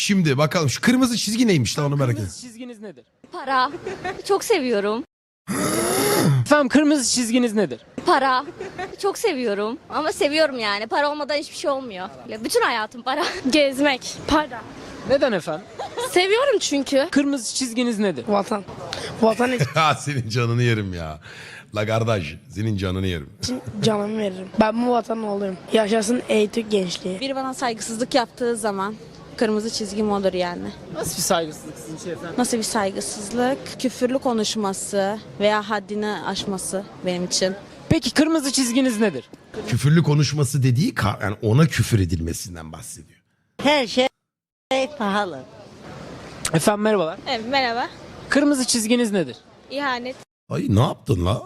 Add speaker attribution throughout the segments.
Speaker 1: Şimdi bakalım şu kırmızı çizgi neymiş lan onu merak ediyorum.
Speaker 2: Kırmızı çizginiz nedir?
Speaker 3: Para. Çok seviyorum.
Speaker 2: Efendim kırmızı çizginiz nedir?
Speaker 3: Para. Çok seviyorum. Ama seviyorum yani. Para olmadan hiçbir şey olmuyor. Ya Bütün hayatım para.
Speaker 4: Gezmek, para.
Speaker 2: Neden efendim?
Speaker 4: Seviyorum çünkü.
Speaker 2: Kırmızı çizginiz nedir?
Speaker 4: Vatan. Vatan
Speaker 1: Ha senin canını yerim ya. La kardeş senin canını yerim.
Speaker 4: için canımı veririm. Ben bu vatanın oğluyum. Yaşasın eğitim gençliği.
Speaker 5: Biri bana saygısızlık yaptığı zaman kırmızı çizgim olur yani.
Speaker 2: Nasıl bir saygısızlık sizin için efendim?
Speaker 5: Nasıl bir saygısızlık? Küfürlü konuşması veya haddini aşması benim için.
Speaker 2: Peki kırmızı çizginiz nedir?
Speaker 1: Küfürlü konuşması dediği ka- yani ona küfür edilmesinden bahsediyor.
Speaker 6: Her şey pahalı.
Speaker 2: Efendim merhabalar.
Speaker 7: Evet, merhaba.
Speaker 2: Kırmızı çizginiz nedir?
Speaker 7: İhanet.
Speaker 1: Ay ne yaptın la?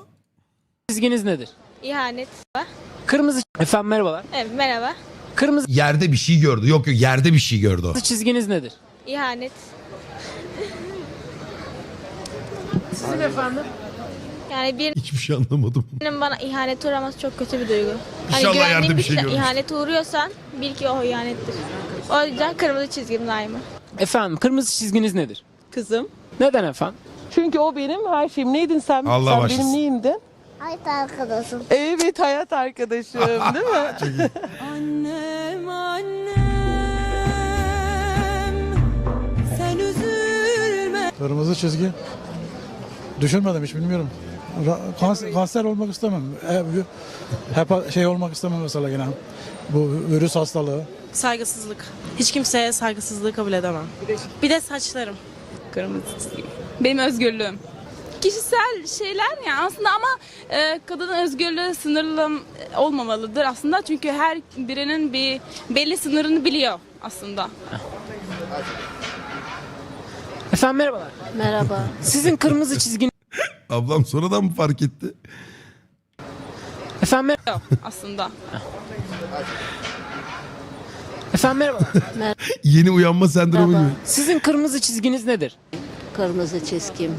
Speaker 2: Çizginiz nedir?
Speaker 7: İhanet.
Speaker 2: Kırmızı efendim merhabalar.
Speaker 7: Evet, merhaba.
Speaker 2: Kırmızı
Speaker 1: Yerde bir şey gördü. Yok yok yerde bir şey gördü o.
Speaker 2: çizginiz nedir?
Speaker 7: İhanet.
Speaker 2: Sizin efendim?
Speaker 7: Yani birinin
Speaker 1: Hiçbir şey anlamadım.
Speaker 7: bana ihanet uğraması çok kötü bir duygu. Hani
Speaker 1: İnşallah
Speaker 7: güvendiğin
Speaker 1: yerde bir şey görmüştür.
Speaker 7: ihanet uğruyorsan bil ki o ihanettir. O yüzden kırmızı çizgim daima.
Speaker 2: Efendim kırmızı çizginiz nedir?
Speaker 8: Kızım.
Speaker 2: Neden efendim?
Speaker 8: Çünkü o benim her şeyim. Neydin sen?
Speaker 1: Allah
Speaker 8: sen
Speaker 1: başlasın.
Speaker 8: benim neyimdin?
Speaker 3: Hayat arkadaşım.
Speaker 8: Evet hayat arkadaşım değil mi?
Speaker 5: Annem annem sen üzülme.
Speaker 9: Kırmızı çizgi. Düşünmedim hiç bilmiyorum. Kanser, kanser olmak istemem. Hep, hep şey olmak istemem mesela yine. Bu virüs hastalığı.
Speaker 10: Saygısızlık. Hiç kimseye saygısızlığı kabul edemem. Bir de saçlarım.
Speaker 11: Kırmızı çizgi. Benim özgürlüğüm. Kişisel şeyler yani aslında ama e, kadının özgürlüğü sınırlı olmamalıdır aslında. Çünkü her birinin bir belli sınırını biliyor aslında.
Speaker 2: Efendim merhabalar.
Speaker 3: Merhaba.
Speaker 2: Sizin kırmızı çizginiz
Speaker 1: Ablam sonradan mı fark etti?
Speaker 2: efendim mer-
Speaker 11: Yok aslında.
Speaker 2: efendim merhabalar.
Speaker 1: Yeni uyanma sendromu
Speaker 3: Merhaba.
Speaker 1: gibi.
Speaker 2: Sizin kırmızı çizginiz nedir?
Speaker 3: Kırmızı çizgim.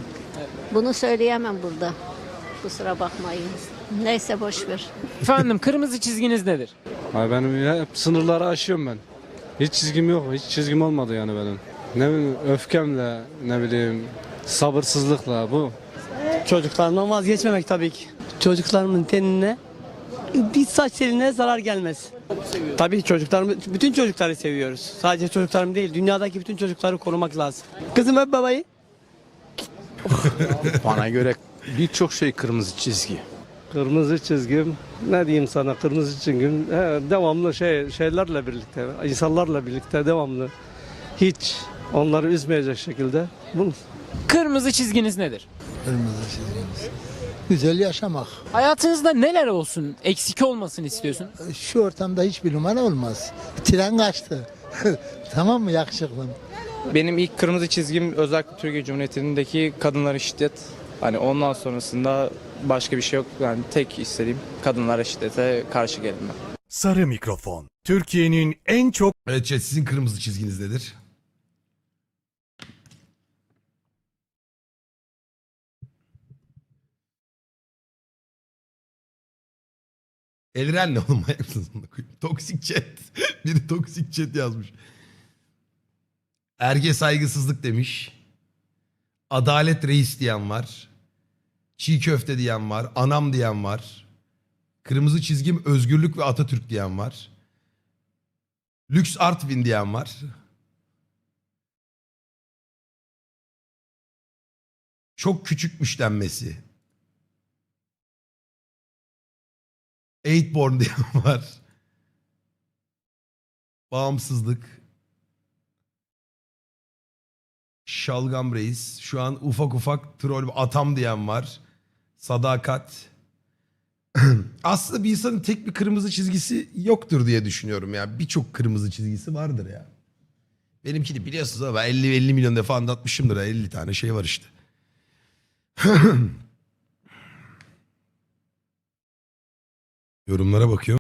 Speaker 3: Bunu söyleyemem burada. Kusura bakmayın. Neyse boş ver.
Speaker 2: Efendim kırmızı çizginiz nedir?
Speaker 12: Ay benim ya hep sınırları aşıyorum ben. Hiç çizgim yok. Hiç çizgim olmadı yani benim. Ne bileyim öfkemle ne bileyim sabırsızlıkla bu.
Speaker 6: Çocuklarımdan vazgeçmemek tabii ki. Çocuklarımın tenine bir saç teline zarar gelmez. Tabii çocuklarımı, bütün çocukları seviyoruz. Sadece çocuklarım değil, dünyadaki bütün çocukları korumak lazım. Kızım öp babayı.
Speaker 12: Bana göre birçok şey kırmızı çizgi.
Speaker 6: Kırmızı çizgim, ne diyeyim sana kırmızı çizgim, he, devamlı şey şeylerle birlikte, insanlarla birlikte devamlı. Hiç onları üzmeyecek şekilde. Bunu
Speaker 2: Kırmızı çizginiz nedir?
Speaker 9: Güzel yaşamak.
Speaker 2: Hayatınızda neler olsun, eksik olmasını istiyorsun?
Speaker 9: Şu ortamda hiçbir numara olmaz. Tren kaçtı. tamam mı yakışıklım?
Speaker 12: Benim ilk kırmızı çizgim özellikle Türkiye Cumhuriyeti'ndeki kadınlara şiddet. Hani ondan sonrasında başka bir şey yok. Yani tek istediğim kadınlara şiddete karşı gelme.
Speaker 13: Sarı mikrofon. Türkiye'nin en çok
Speaker 1: Evet chat sizin kırmızı çizginiz nedir? Elren ne oğlum mısınız koyayım? Toksik chat. Biri toksik chat yazmış. Erge saygısızlık demiş. Adalet reis diyen var. Çiğ köfte diyen var. Anam diyen var. Kırmızı çizgim özgürlük ve Atatürk diyen var. Lüks Artvin diyen var. Çok küçükmüş denmesi. Eightborn diyen var. Bağımsızlık. Şalgam reis. Şu an ufak ufak troll atam diyen var. Sadakat. Aslında bir insanın tek bir kırmızı çizgisi yoktur diye düşünüyorum ya. Birçok kırmızı çizgisi vardır ya. Benimkini biliyorsunuz ama 50 50 milyon defa anlatmışımdır. ha. 50 tane şey var işte. Yorumlara bakıyorum.